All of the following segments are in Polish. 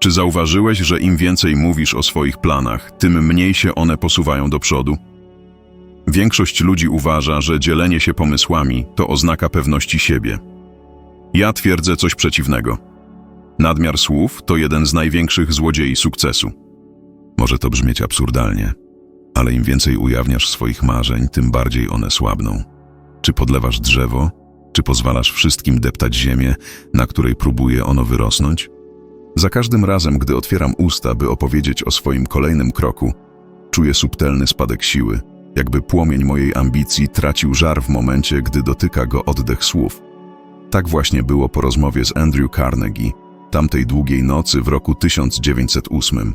Czy zauważyłeś, że im więcej mówisz o swoich planach, tym mniej się one posuwają do przodu? Większość ludzi uważa, że dzielenie się pomysłami to oznaka pewności siebie. Ja twierdzę coś przeciwnego. Nadmiar słów to jeden z największych złodziei sukcesu. Może to brzmieć absurdalnie, ale im więcej ujawniasz swoich marzeń, tym bardziej one słabną. Czy podlewasz drzewo, czy pozwalasz wszystkim deptać ziemię, na której próbuje ono wyrosnąć? Za każdym razem, gdy otwieram usta, by opowiedzieć o swoim kolejnym kroku, czuję subtelny spadek siły, jakby płomień mojej ambicji tracił żar w momencie, gdy dotyka go oddech słów. Tak właśnie było po rozmowie z Andrew Carnegie, tamtej długiej nocy w roku 1908.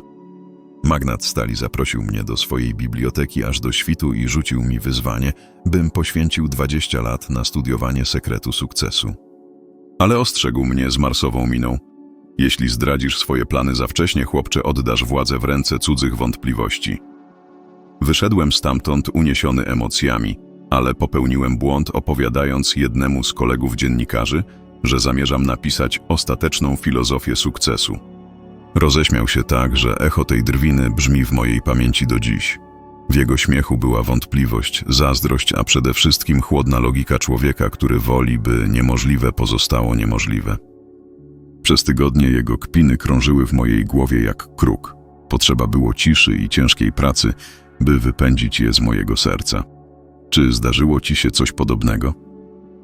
Magnat stali zaprosił mnie do swojej biblioteki aż do świtu i rzucił mi wyzwanie, bym poświęcił 20 lat na studiowanie sekretu sukcesu. Ale ostrzegł mnie z marsową miną. Jeśli zdradzisz swoje plany za wcześnie, chłopcze, oddasz władzę w ręce cudzych wątpliwości. Wyszedłem stamtąd uniesiony emocjami, ale popełniłem błąd opowiadając jednemu z kolegów dziennikarzy, że zamierzam napisać ostateczną filozofię sukcesu. Roześmiał się tak, że echo tej drwiny brzmi w mojej pamięci do dziś. W jego śmiechu była wątpliwość, zazdrość, a przede wszystkim chłodna logika człowieka, który woli, by niemożliwe pozostało niemożliwe. Przez tygodnie jego kpiny krążyły w mojej głowie jak kruk. Potrzeba było ciszy i ciężkiej pracy, by wypędzić je z mojego serca. Czy zdarzyło ci się coś podobnego?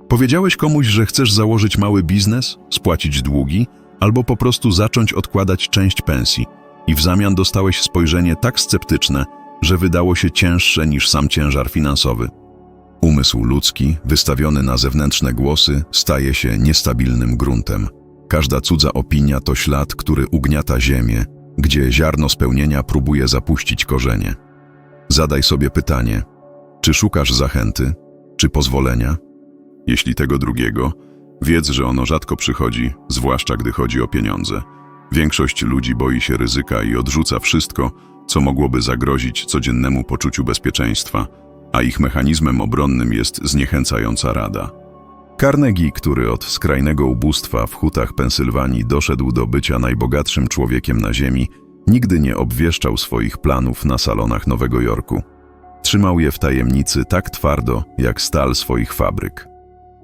Powiedziałeś komuś, że chcesz założyć mały biznes, spłacić długi, albo po prostu zacząć odkładać część pensji i w zamian dostałeś spojrzenie tak sceptyczne, że wydało się cięższe niż sam ciężar finansowy. Umysł ludzki, wystawiony na zewnętrzne głosy, staje się niestabilnym gruntem. Każda cudza opinia to ślad, który ugniata ziemię, gdzie ziarno spełnienia próbuje zapuścić korzenie. Zadaj sobie pytanie, czy szukasz zachęty, czy pozwolenia? Jeśli tego drugiego, wiedz, że ono rzadko przychodzi, zwłaszcza gdy chodzi o pieniądze. Większość ludzi boi się ryzyka i odrzuca wszystko, co mogłoby zagrozić codziennemu poczuciu bezpieczeństwa, a ich mechanizmem obronnym jest zniechęcająca rada. Carnegie, który od skrajnego ubóstwa w hutach Pensylwanii doszedł do bycia najbogatszym człowiekiem na Ziemi, nigdy nie obwieszczał swoich planów na salonach Nowego Jorku. Trzymał je w tajemnicy tak twardo, jak stal swoich fabryk.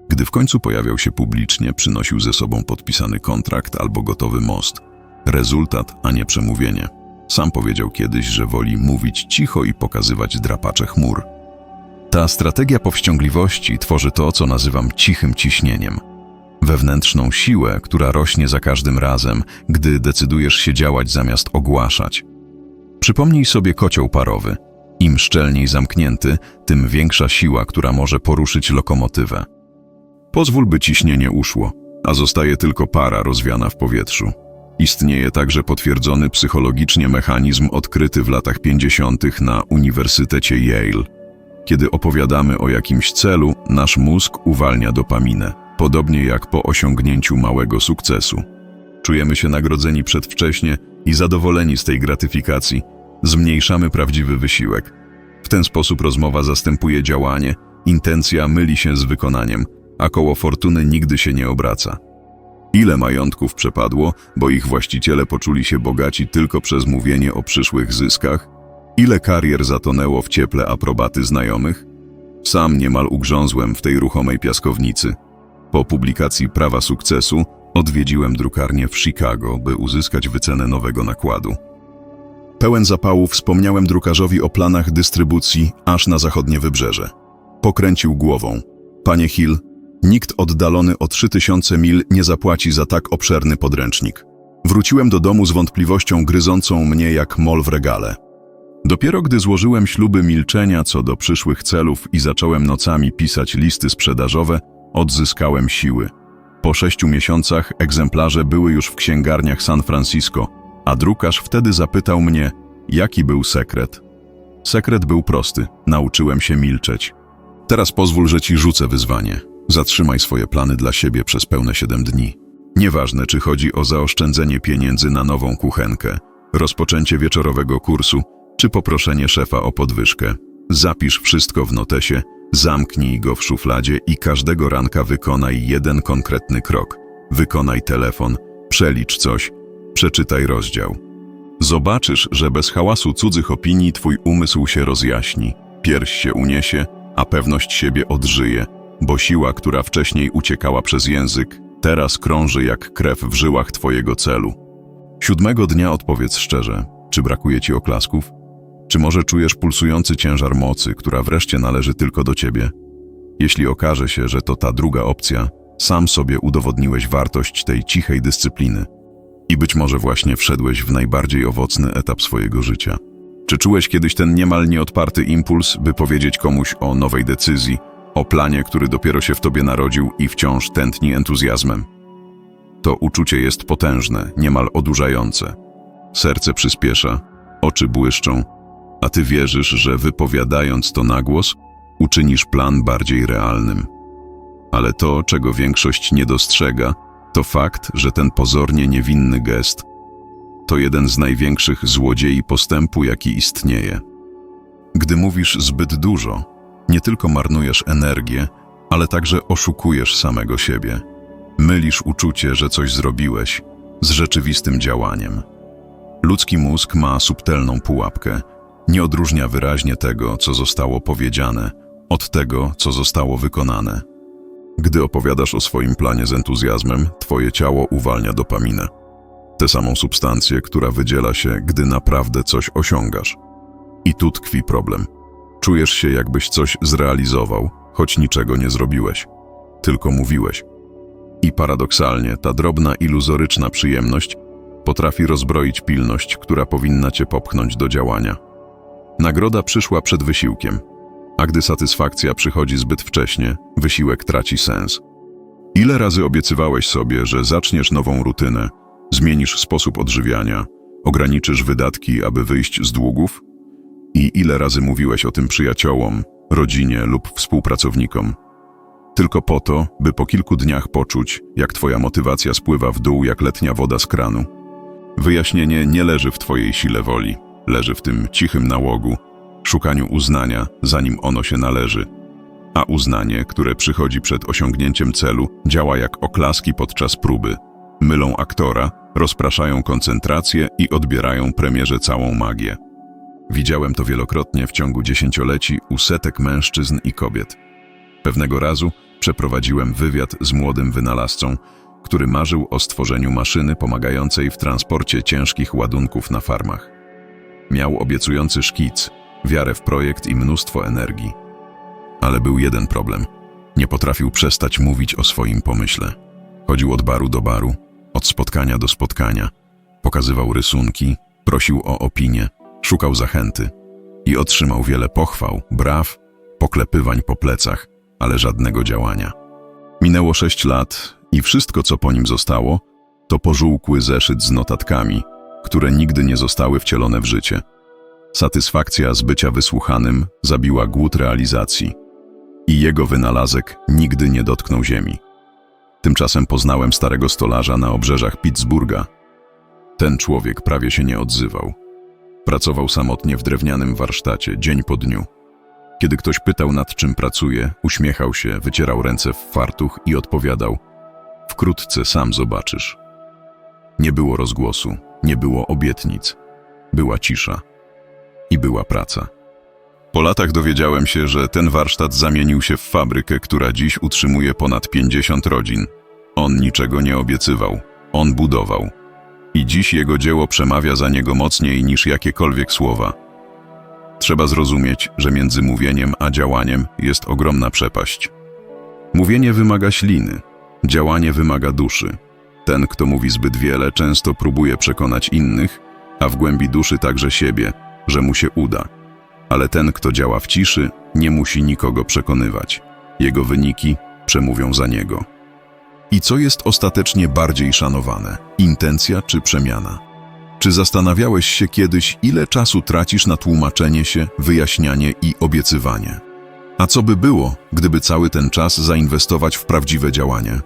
Gdy w końcu pojawiał się publicznie, przynosił ze sobą podpisany kontrakt albo gotowy most. Rezultat, a nie przemówienie. Sam powiedział kiedyś, że woli mówić cicho i pokazywać drapacze chmur. Ta strategia powściągliwości tworzy to, co nazywam cichym ciśnieniem. Wewnętrzną siłę, która rośnie za każdym razem, gdy decydujesz się działać zamiast ogłaszać. Przypomnij sobie kocioł parowy. Im szczelniej zamknięty, tym większa siła, która może poruszyć lokomotywę. Pozwól, by ciśnienie uszło, a zostaje tylko para rozwiana w powietrzu. Istnieje także potwierdzony psychologicznie mechanizm odkryty w latach 50. na Uniwersytecie Yale. Kiedy opowiadamy o jakimś celu, nasz mózg uwalnia dopaminę, podobnie jak po osiągnięciu małego sukcesu. Czujemy się nagrodzeni przedwcześnie i zadowoleni z tej gratyfikacji. Zmniejszamy prawdziwy wysiłek. W ten sposób rozmowa zastępuje działanie, intencja myli się z wykonaniem, a koło fortuny nigdy się nie obraca. Ile majątków przepadło, bo ich właściciele poczuli się bogaci tylko przez mówienie o przyszłych zyskach? Ile karier zatonęło w cieple aprobaty znajomych? Sam niemal ugrzązłem w tej ruchomej piaskownicy. Po publikacji Prawa Sukcesu odwiedziłem drukarnię w Chicago, by uzyskać wycenę nowego nakładu. Pełen zapału wspomniałem drukarzowi o planach dystrybucji aż na zachodnie wybrzeże. Pokręcił głową. Panie Hill, nikt oddalony o 3000 mil nie zapłaci za tak obszerny podręcznik. Wróciłem do domu z wątpliwością gryzącą mnie jak mol w regale. Dopiero gdy złożyłem śluby milczenia co do przyszłych celów i zacząłem nocami pisać listy sprzedażowe, odzyskałem siły. Po sześciu miesiącach egzemplarze były już w księgarniach San Francisco, a drukarz wtedy zapytał mnie, jaki był sekret. Sekret był prosty, nauczyłem się milczeć. Teraz pozwól, że ci rzucę wyzwanie. Zatrzymaj swoje plany dla siebie przez pełne siedem dni. Nieważne, czy chodzi o zaoszczędzenie pieniędzy na nową kuchenkę, rozpoczęcie wieczorowego kursu, czy poproszenie szefa o podwyżkę. Zapisz wszystko w notesie, zamknij go w szufladzie i każdego ranka wykonaj jeden konkretny krok. Wykonaj telefon, przelicz coś, Przeczytaj rozdział. Zobaczysz, że bez hałasu cudzych opinii twój umysł się rozjaśni, pierś się uniesie, a pewność siebie odżyje, bo siła, która wcześniej uciekała przez język, teraz krąży jak krew w żyłach twojego celu. Siódmego dnia odpowiedz szczerze, czy brakuje ci oklasków? Czy może czujesz pulsujący ciężar mocy, która wreszcie należy tylko do ciebie? Jeśli okaże się, że to ta druga opcja, sam sobie udowodniłeś wartość tej cichej dyscypliny. I być może właśnie wszedłeś w najbardziej owocny etap swojego życia. Czy czułeś kiedyś ten niemal nieodparty impuls, by powiedzieć komuś o nowej decyzji, o planie, który dopiero się w tobie narodził i wciąż tętni entuzjazmem? To uczucie jest potężne, niemal odurzające. Serce przyspiesza, oczy błyszczą, a ty wierzysz, że wypowiadając to na głos, uczynisz plan bardziej realnym. Ale to, czego większość nie dostrzega, to fakt, że ten pozornie niewinny gest to jeden z największych złodziei postępu, jaki istnieje. Gdy mówisz zbyt dużo, nie tylko marnujesz energię, ale także oszukujesz samego siebie. Mylisz uczucie, że coś zrobiłeś, z rzeczywistym działaniem. Ludzki mózg ma subtelną pułapkę, nie odróżnia wyraźnie tego, co zostało powiedziane, od tego, co zostało wykonane. Gdy opowiadasz o swoim planie z entuzjazmem, twoje ciało uwalnia dopaminę. Tę samą substancję, która wydziela się, gdy naprawdę coś osiągasz. I tu tkwi problem. Czujesz się, jakbyś coś zrealizował, choć niczego nie zrobiłeś. Tylko mówiłeś. I paradoksalnie, ta drobna, iluzoryczna przyjemność potrafi rozbroić pilność, która powinna cię popchnąć do działania. Nagroda przyszła przed wysiłkiem, a gdy satysfakcja przychodzi zbyt wcześnie, wysiłek traci sens. Ile razy obiecywałeś sobie, że zaczniesz nową rutynę, zmienisz sposób odżywiania, ograniczysz wydatki, aby wyjść z długów? I ile razy mówiłeś o tym przyjaciołom, rodzinie lub współpracownikom? Tylko po to, by po kilku dniach poczuć, jak twoja motywacja spływa w dół jak letnia woda z kranu. Wyjaśnienie nie leży w twojej sile woli, leży w tym cichym nałogu, szukaniu uznania, zanim ono się należy. A uznanie, które przychodzi przed osiągnięciem celu, działa jak oklaski podczas próby. Mylą aktora, rozpraszają koncentrację i odbierają premierze całą magię. Widziałem to wielokrotnie w ciągu dziesięcioleci u setek mężczyzn i kobiet. Pewnego razu przeprowadziłem wywiad z młodym wynalazcą, który marzył o stworzeniu maszyny pomagającej w transporcie ciężkich ładunków na farmach. Miał obiecujący szkic, wiarę w projekt i mnóstwo energii. Ale był jeden problem. Nie potrafił przestać mówić o swoim pomyśle. Chodził od baru do baru, od spotkania do spotkania. Pokazywał rysunki, prosił o opinię, szukał zachęty. I otrzymał wiele pochwał, braw, poklepywań po plecach, ale żadnego działania. Minęło sześć lat i wszystko, co po nim zostało, to pożółkły zeszyt z notatkami, które nigdy nie zostały wcielone w życie. Satysfakcja z bycia wysłuchanym zabiła głód realizacji i jego wynalazek nigdy nie dotknął ziemi. Tymczasem poznałem starego stolarza na obrzeżach Pittsburgha. Ten człowiek prawie się nie odzywał. Pracował samotnie w drewnianym warsztacie, dzień po dniu. Kiedy ktoś pytał, nad czym pracuje, uśmiechał się, wycierał ręce w fartuch i odpowiadał: Wkrótce sam zobaczysz. Nie było rozgłosu, nie było obietnic, była cisza i była praca. Po latach dowiedziałem się, że ten warsztat zamienił się w fabrykę, która dziś utrzymuje ponad 50 rodzin. On niczego nie obiecywał, on budował. I dziś jego dzieło przemawia za niego mocniej niż jakiekolwiek słowa. Trzeba zrozumieć, że między mówieniem a działaniem jest ogromna przepaść. Mówienie wymaga śliny, działanie wymaga duszy. Ten, kto mówi zbyt wiele, często próbuje przekonać innych, a w głębi duszy także siebie, że mu się uda. Ale ten, kto działa w ciszy, nie musi nikogo przekonywać. Jego wyniki przemówią za niego. I co jest ostatecznie bardziej szanowane? Intencja czy przemiana? Czy zastanawiałeś się kiedyś, ile czasu tracisz na tłumaczenie się, wyjaśnianie i obiecywanie? A co by było, gdyby cały ten czas zainwestować w prawdziwe działanie?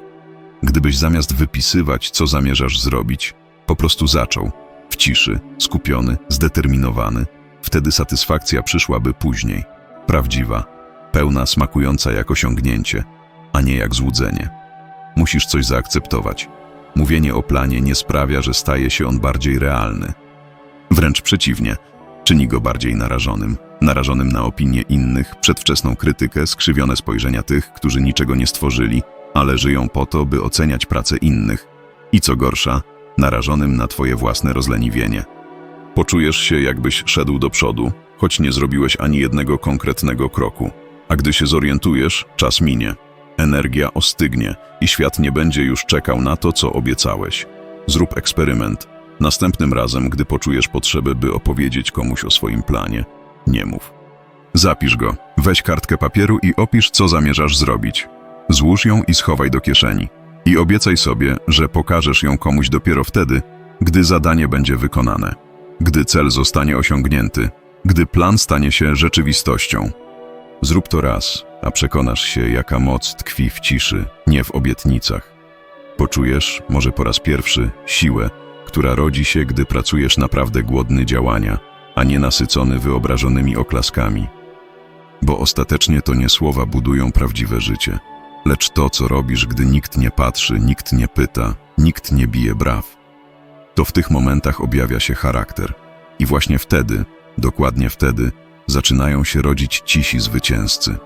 Gdybyś zamiast wypisywać, co zamierzasz zrobić, po prostu zaczął, w ciszy, skupiony, zdeterminowany, wtedy satysfakcja przyszłaby później, prawdziwa, pełna, smakująca jak osiągnięcie, a nie jak złudzenie. Musisz coś zaakceptować. Mówienie o planie nie sprawia, że staje się on bardziej realny. Wręcz przeciwnie, czyni go bardziej narażonym. Narażonym na opinie innych, przedwczesną krytykę, skrzywione spojrzenia tych, którzy niczego nie stworzyli, ale żyją po to, by oceniać pracę innych. I co gorsza, narażonym na twoje własne rozleniwienie. Poczujesz się, jakbyś szedł do przodu, choć nie zrobiłeś ani jednego konkretnego kroku. A gdy się zorientujesz, czas minie. Energia ostygnie i świat nie będzie już czekał na to, co obiecałeś. Zrób eksperyment. Następnym razem, gdy poczujesz potrzebę, by opowiedzieć komuś o swoim planie, nie mów. Zapisz go, weź kartkę papieru i opisz, co zamierzasz zrobić. Złóż ją i schowaj do kieszeni. I obiecaj sobie, że pokażesz ją komuś dopiero wtedy, gdy zadanie będzie wykonane, gdy cel zostanie osiągnięty, gdy plan stanie się rzeczywistością. Zrób to raz, a przekonasz się, jaka moc tkwi w ciszy, nie w obietnicach. Poczujesz, może po raz pierwszy, siłę, która rodzi się, gdy pracujesz naprawdę głodny działania, a nie nasycony wyobrażonymi oklaskami. Bo ostatecznie to nie słowa budują prawdziwe życie, lecz to, co robisz, gdy nikt nie patrzy, nikt nie pyta, nikt nie bije braw. To w tych momentach objawia się charakter. I właśnie wtedy, dokładnie wtedy, zaczynają się rodzić cisi zwycięzcy.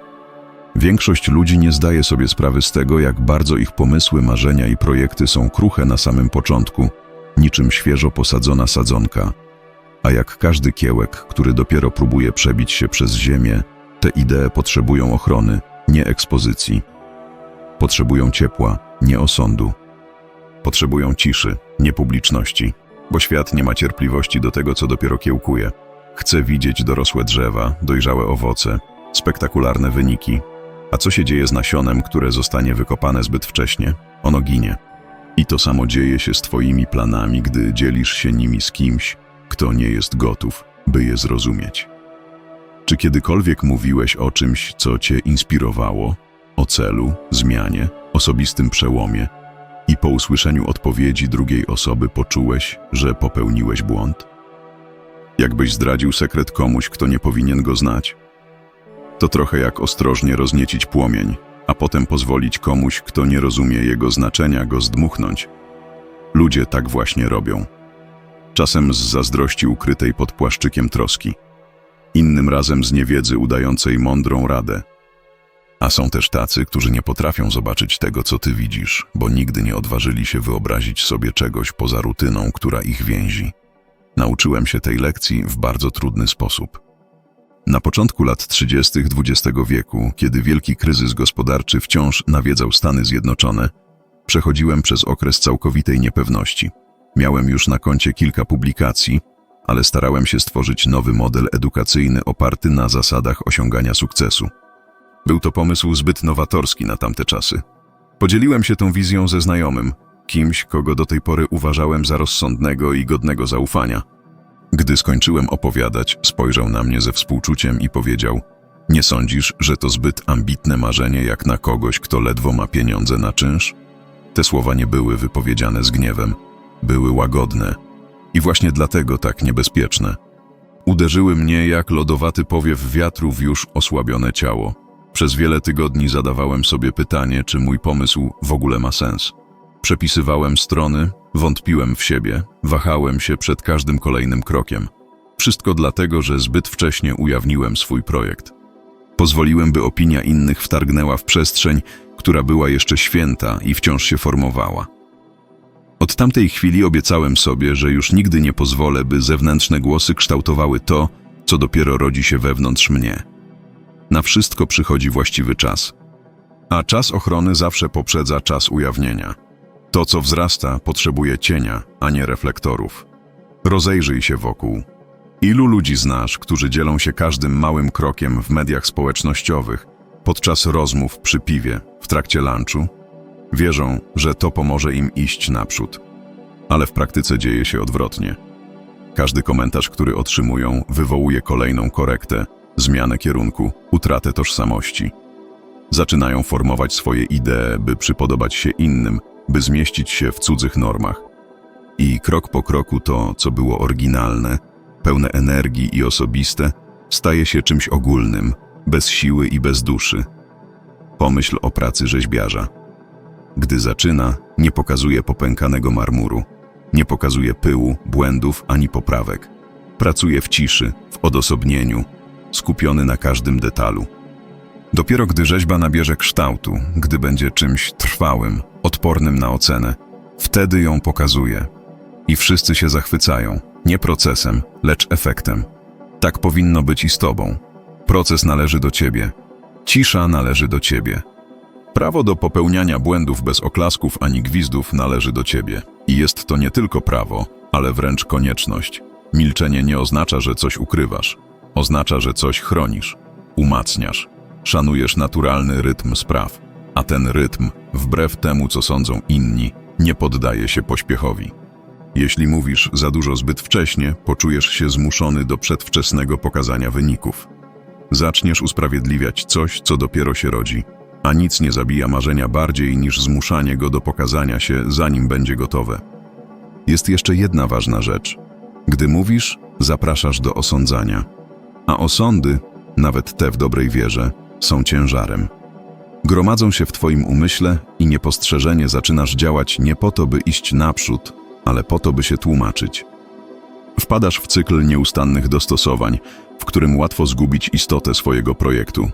Większość ludzi nie zdaje sobie sprawy z tego, jak bardzo ich pomysły, marzenia i projekty są kruche na samym początku, niczym świeżo posadzona sadzonka. A jak każdy kiełek, który dopiero próbuje przebić się przez ziemię, te idee potrzebują ochrony, nie ekspozycji. Potrzebują ciepła, nie osądu. Potrzebują ciszy, nie publiczności, bo świat nie ma cierpliwości do tego, co dopiero kiełkuje. Chce widzieć dorosłe drzewa, dojrzałe owoce, spektakularne wyniki. A co się dzieje z nasionem, które zostanie wykopane zbyt wcześnie? Ono ginie. I to samo dzieje się z Twoimi planami, gdy dzielisz się nimi z kimś, kto nie jest gotów, by je zrozumieć. Czy kiedykolwiek mówiłeś o czymś, co Cię inspirowało? O celu, zmianie, osobistym przełomie? I po usłyszeniu odpowiedzi drugiej osoby poczułeś, że popełniłeś błąd? Jakbyś zdradził sekret komuś, kto nie powinien go znać? To trochę jak ostrożnie rozniecić płomień, a potem pozwolić komuś, kto nie rozumie jego znaczenia, go zdmuchnąć. Ludzie tak właśnie robią. Czasem z zazdrości ukrytej pod płaszczykiem troski, innym razem z niewiedzy udającej mądrą radę. A są też tacy, którzy nie potrafią zobaczyć tego, co ty widzisz, bo nigdy nie odważyli się wyobrazić sobie czegoś poza rutyną, która ich więzi. Nauczyłem się tej lekcji w bardzo trudny sposób. Na początku lat 30. XX wieku, kiedy wielki kryzys gospodarczy wciąż nawiedzał Stany Zjednoczone, przechodziłem przez okres całkowitej niepewności. Miałem już na koncie kilka publikacji, ale starałem się stworzyć nowy model edukacyjny oparty na zasadach osiągania sukcesu. Był to pomysł zbyt nowatorski na tamte czasy. Podzieliłem się tą wizją ze znajomym, kimś, kogo do tej pory uważałem za rozsądnego i godnego zaufania. Gdy skończyłem opowiadać, spojrzał na mnie ze współczuciem i powiedział: Nie sądzisz, że to zbyt ambitne marzenie jak na kogoś, kto ledwo ma pieniądze na czynsz? Te słowa nie były wypowiedziane z gniewem, były łagodne i właśnie dlatego tak niebezpieczne. Uderzyły mnie jak lodowaty powiew wiatru w już osłabione ciało. Przez wiele tygodni zadawałem sobie pytanie, czy mój pomysł w ogóle ma sens. Przepisywałem strony, wątpiłem w siebie, wahałem się przed każdym kolejnym krokiem. Wszystko dlatego, że zbyt wcześnie ujawniłem swój projekt. Pozwoliłem, by opinia innych wtargnęła w przestrzeń, która była jeszcze święta i wciąż się formowała. Od tamtej chwili obiecałem sobie, że już nigdy nie pozwolę, by zewnętrzne głosy kształtowały to, co dopiero rodzi się wewnątrz mnie. Na wszystko przychodzi właściwy czas. A czas ochrony zawsze poprzedza czas ujawnienia. To, co wzrasta, potrzebuje cienia, a nie reflektorów. Rozejrzyj się wokół. Ilu ludzi znasz, którzy dzielą się każdym małym krokiem w mediach społecznościowych, podczas rozmów przy piwie, w trakcie lunchu? Wierzą, że to pomoże im iść naprzód. Ale w praktyce dzieje się odwrotnie. Każdy komentarz, który otrzymują, wywołuje kolejną korektę, zmianę kierunku, utratę tożsamości. Zaczynają formować swoje idee, by przypodobać się innym, by zmieścić się w cudzych normach. I krok po kroku to, co było oryginalne, pełne energii i osobiste, staje się czymś ogólnym, bez siły i bez duszy. Pomyśl o pracy rzeźbiarza. Gdy zaczyna, Nie pokazuje popękanego marmuru. Nie pokazuje pyłu, błędów ani poprawek. Pracuje w ciszy, w odosobnieniu, skupiony na każdym detalu. Dopiero gdy rzeźba nabierze kształtu, gdy będzie czymś trwałym, odpornym na ocenę, wtedy ją pokazuje. I wszyscy się zachwycają, nie procesem, lecz efektem. Tak powinno być i z tobą. Proces należy do ciebie. Cisza należy do ciebie. Prawo do popełniania błędów bez oklasków ani gwizdów należy do ciebie. I jest to nie tylko prawo, ale wręcz konieczność. Milczenie nie oznacza, że coś ukrywasz. Oznacza, że coś chronisz, umacniasz, szanujesz naturalny rytm spraw. A ten rytm, wbrew temu, co sądzą inni, nie poddaje się pośpiechowi. Jeśli mówisz za dużo zbyt wcześnie, poczujesz się zmuszony do przedwczesnego pokazania wyników. Zaczniesz usprawiedliwiać coś, co dopiero się rodzi, a nic nie zabija marzenia bardziej niż zmuszanie go do pokazania się, zanim będzie gotowe. Jest jeszcze jedna ważna rzecz. Gdy mówisz, zapraszasz do osądzania. A osądy, nawet te w dobrej wierze, są ciężarem. Gromadzą się w Twoim umyśle i niepostrzeżenie zaczynasz działać nie po to, by iść naprzód, ale po to, by się tłumaczyć. Wpadasz w cykl nieustannych dostosowań, w którym łatwo zgubić istotę swojego projektu.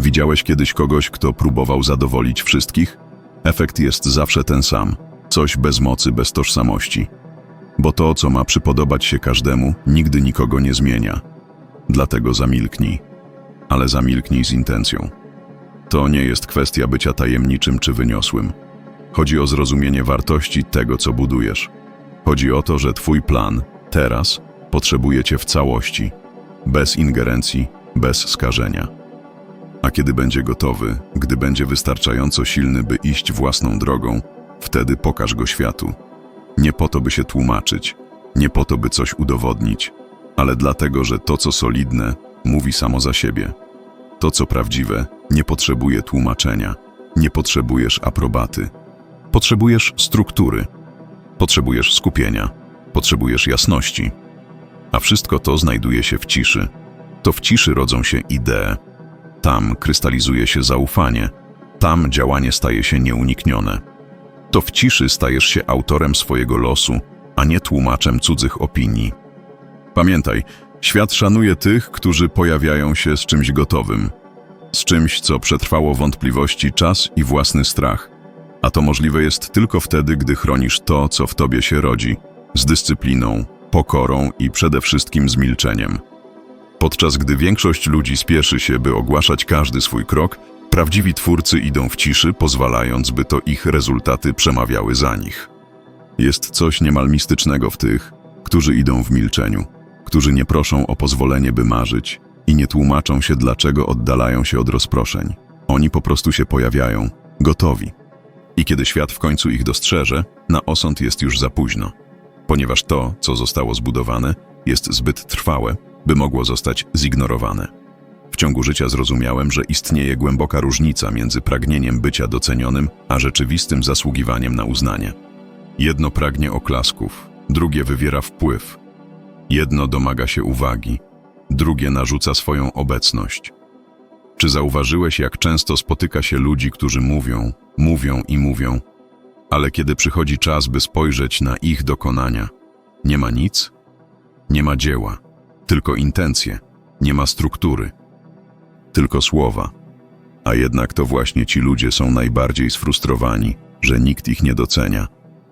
Widziałeś kiedyś kogoś, kto próbował zadowolić wszystkich? Efekt jest zawsze ten sam: coś bez mocy, bez tożsamości. Bo to, co ma przypodobać się każdemu, nigdy nikogo nie zmienia. Dlatego zamilknij, ale zamilknij z intencją. To nie jest kwestia bycia tajemniczym czy wyniosłym. Chodzi o zrozumienie wartości tego, co budujesz. Chodzi o to, że Twój plan, teraz, potrzebuje Cię w całości, bez ingerencji, bez skażenia. A kiedy będzie gotowy, gdy będzie wystarczająco silny, by iść własną drogą, wtedy pokaż go światu. Nie po to, by się tłumaczyć, nie po to, by coś udowodnić, ale dlatego, że to, co solidne, mówi samo za siebie. To, co prawdziwe, nie potrzebuje tłumaczenia, nie potrzebujesz aprobaty. Potrzebujesz struktury, potrzebujesz skupienia, potrzebujesz jasności. A wszystko to znajduje się w ciszy. To w ciszy rodzą się idee. Tam krystalizuje się zaufanie, tam działanie staje się nieuniknione. To w ciszy stajesz się autorem swojego losu, a nie tłumaczem cudzych opinii. Pamiętaj, świat szanuje tych, którzy pojawiają się z czymś gotowym, z czymś, co przetrwało wątpliwości, czas i własny strach. A to możliwe jest tylko wtedy, gdy chronisz to, co w tobie się rodzi, z dyscypliną, pokorą i przede wszystkim z milczeniem. Podczas gdy większość ludzi spieszy się, by ogłaszać każdy swój krok, prawdziwi twórcy idą w ciszy, pozwalając, by to ich rezultaty przemawiały za nich. Jest coś niemal mistycznego w tych, którzy idą w milczeniu, którzy nie proszą o pozwolenie, by marzyć i nie tłumaczą się, dlaczego oddalają się od rozproszeń. Oni po prostu się pojawiają, gotowi. I kiedy świat w końcu ich dostrzeże, na osąd jest już za późno, ponieważ to, co zostało zbudowane, jest zbyt trwałe, by mogło zostać zignorowane. W ciągu życia zrozumiałem, że istnieje głęboka różnica między pragnieniem bycia docenionym, a rzeczywistym zasługiwaniem na uznanie. Jedno pragnie oklasków, drugie wywiera wpływ. Jedno domaga się uwagi, drugie narzuca swoją obecność. Czy zauważyłeś, jak często spotyka się ludzi, którzy mówią, mówią i mówią, ale kiedy przychodzi czas, by spojrzeć na ich dokonania, nie ma nic? Nie ma dzieła, tylko intencje, nie ma struktury, tylko słowa. A jednak to właśnie ci ludzie są najbardziej sfrustrowani, że nikt ich nie docenia.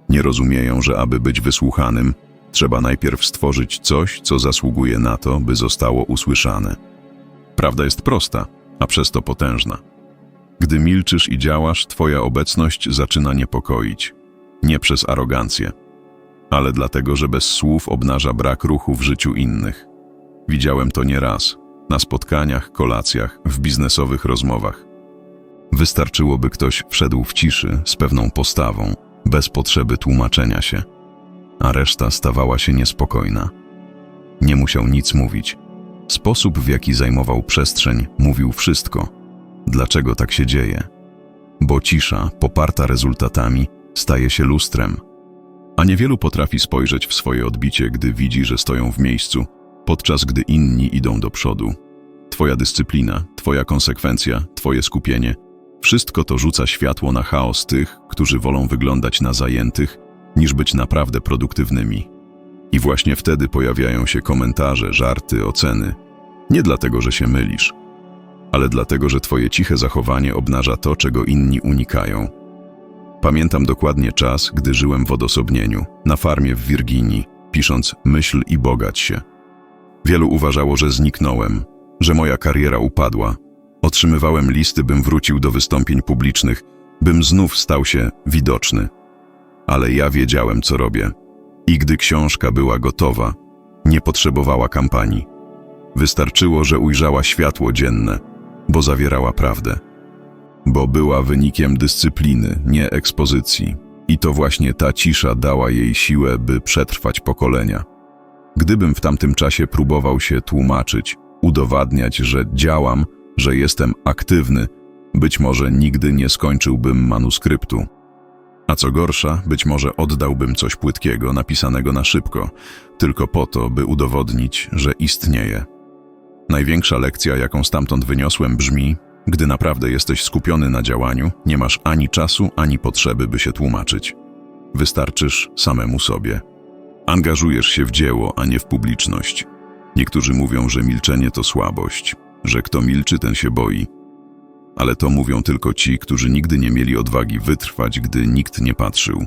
Nie rozumieją, że aby być wysłuchanym, trzeba najpierw stworzyć coś, co zasługuje na to, by zostało usłyszane. Prawda jest prosta, a przez to potężna. Gdy milczysz i działasz, twoja obecność zaczyna niepokoić. Nie przez arogancję, ale dlatego, że bez słów obnaża brak ruchu w życiu innych. Widziałem to nieraz, na spotkaniach, kolacjach, w biznesowych rozmowach. Wystarczyłoby ktoś wszedł w ciszy z pewną postawą, bez potrzeby tłumaczenia się, a reszta stawała się niespokojna. Nie musiał nic mówić. Sposób, w jaki zajmował przestrzeń, mówił wszystko. Dlaczego tak się dzieje? Bo cisza, poparta rezultatami, staje się lustrem. A niewielu potrafi spojrzeć w swoje odbicie, gdy widzi, że stoją w miejscu, podczas gdy inni idą do przodu. Twoja dyscyplina, Twoja konsekwencja, Twoje skupienie Wszystko to rzuca światło na chaos tych, którzy wolą wyglądać na zajętych, niż być naprawdę produktywnymi. I właśnie wtedy pojawiają się komentarze, żarty, oceny. Nie dlatego, że się mylisz, ale dlatego, że twoje ciche zachowanie obnaża to, czego inni unikają. Pamiętam dokładnie czas, gdy żyłem w odosobnieniu, na farmie w Wirginii, pisząc Myśl i bogać się. Wielu uważało, że zniknąłem, że moja kariera upadła. Otrzymywałem listy, bym wrócił do wystąpień publicznych, bym znów stał się widoczny. Ale ja wiedziałem, co robię. I gdy książka była gotowa, nie potrzebowała kampanii. Wystarczyło, że ujrzała światło dzienne, bo zawierała prawdę. Bo była wynikiem dyscypliny, nie ekspozycji. I to właśnie ta cisza dała jej siłę, by przetrwać pokolenia. Gdybym w tamtym czasie próbował się tłumaczyć, udowadniać, że działam, że jestem aktywny, być może nigdy nie skończyłbym manuskryptu. A co gorsza, być może oddałbym coś płytkiego, napisanego na szybko, tylko po to, by udowodnić, że istnieje. Największa lekcja, jaką stamtąd wyniosłem, brzmi: gdy naprawdę jesteś skupiony na działaniu, nie masz ani czasu, ani potrzeby, by się tłumaczyć. Wystarczysz samemu sobie. Angażujesz się w dzieło, a nie w publiczność. Niektórzy mówią, że milczenie to słabość, że kto milczy, ten się boi. Ale to mówią tylko ci, którzy nigdy nie mieli odwagi wytrwać, gdy nikt nie patrzył.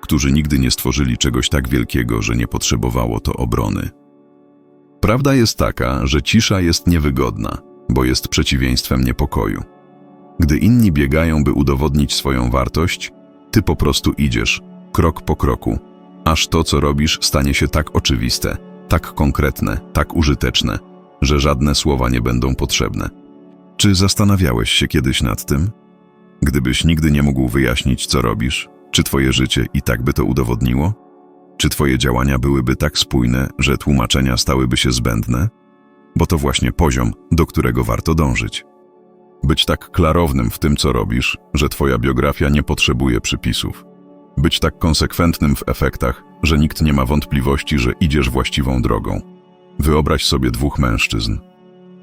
Którzy nigdy nie stworzyli czegoś tak wielkiego, że nie potrzebowało to obrony. Prawda jest taka, że cisza jest niewygodna, bo jest przeciwieństwem niepokoju. Gdy inni biegają, by udowodnić swoją wartość, ty po prostu idziesz, krok po kroku, aż to, co robisz, stanie się tak oczywiste, tak konkretne, tak użyteczne, że żadne słowa nie będą potrzebne. Czy zastanawiałeś się kiedyś nad tym? Gdybyś nigdy nie mógł wyjaśnić, co robisz, czy twoje życie i tak by to udowodniło? Czy twoje działania byłyby tak spójne, że tłumaczenia stałyby się zbędne? Bo to właśnie poziom, do którego warto dążyć. Być tak klarownym w tym, co robisz, że twoja biografia nie potrzebuje przypisów. Być tak konsekwentnym w efektach, że nikt nie ma wątpliwości, że idziesz właściwą drogą. Wyobraź sobie dwóch mężczyzn.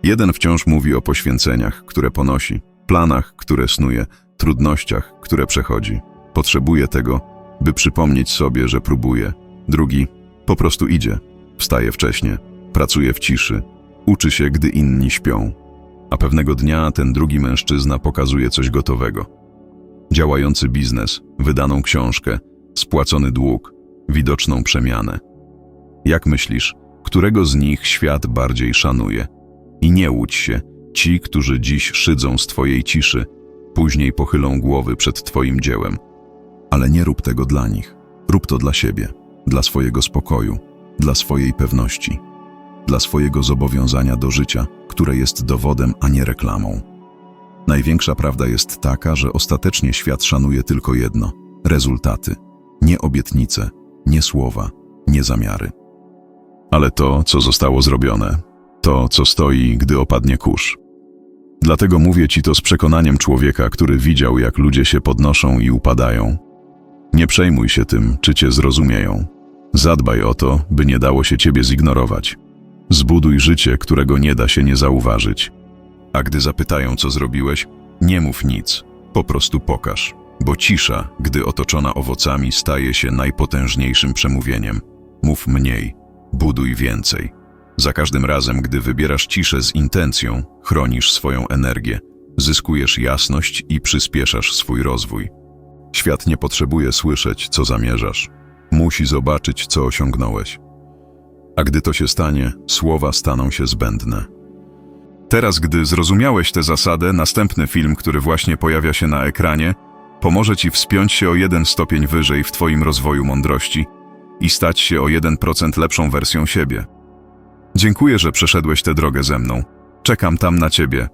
Jeden wciąż mówi o poświęceniach, które ponosi, planach, które snuje, trudnościach, które przechodzi. Potrzebuje tego, by przypomnieć sobie, że próbuje. Drugi po prostu idzie, wstaje wcześnie, pracuje w ciszy, uczy się, gdy inni śpią. A pewnego dnia ten drugi mężczyzna pokazuje coś gotowego. Działający biznes, wydaną książkę, spłacony dług, widoczną przemianę. Jak myślisz, którego z nich świat bardziej szanuje? I nie łudź się, ci, którzy dziś szydzą z twojej ciszy, później pochylą głowy przed twoim dziełem. Ale nie rób tego dla nich. Rób to dla siebie, dla swojego spokoju, dla swojej pewności, dla swojego zobowiązania do życia, które jest dowodem, a nie reklamą. Największa prawda jest taka, że ostatecznie świat szanuje tylko jedno rezultaty, nie obietnice, nie słowa, nie zamiary. Ale to, co zostało zrobione, to, co stoi, gdy opadnie kurz. Dlatego mówię ci to z przekonaniem człowieka, który widział, jak ludzie się podnoszą i upadają. Nie przejmuj się tym, czy cię zrozumieją. Zadbaj o to, by nie dało się ciebie zignorować. Zbuduj życie, którego nie da się nie zauważyć. A gdy zapytają, co zrobiłeś, nie mów nic, po prostu pokaż, bo cisza, gdy otoczona owocami, staje się najpotężniejszym przemówieniem. Mów mniej, buduj więcej. Za każdym razem, gdy wybierasz ciszę z intencją, chronisz swoją energię, zyskujesz jasność i przyspieszasz swój rozwój. Świat nie potrzebuje słyszeć, co zamierzasz. Musi zobaczyć, co osiągnąłeś. A gdy to się stanie, słowa staną się zbędne. Teraz, gdy zrozumiałeś tę zasadę, następny film, który właśnie pojawia się na ekranie, pomoże ci wspiąć się o jeden stopień wyżej w twoim rozwoju mądrości i stać się o 1% lepszą wersją siebie. Dziękuję, że przeszedłeś tę drogę ze mną. Czekam tam na ciebie.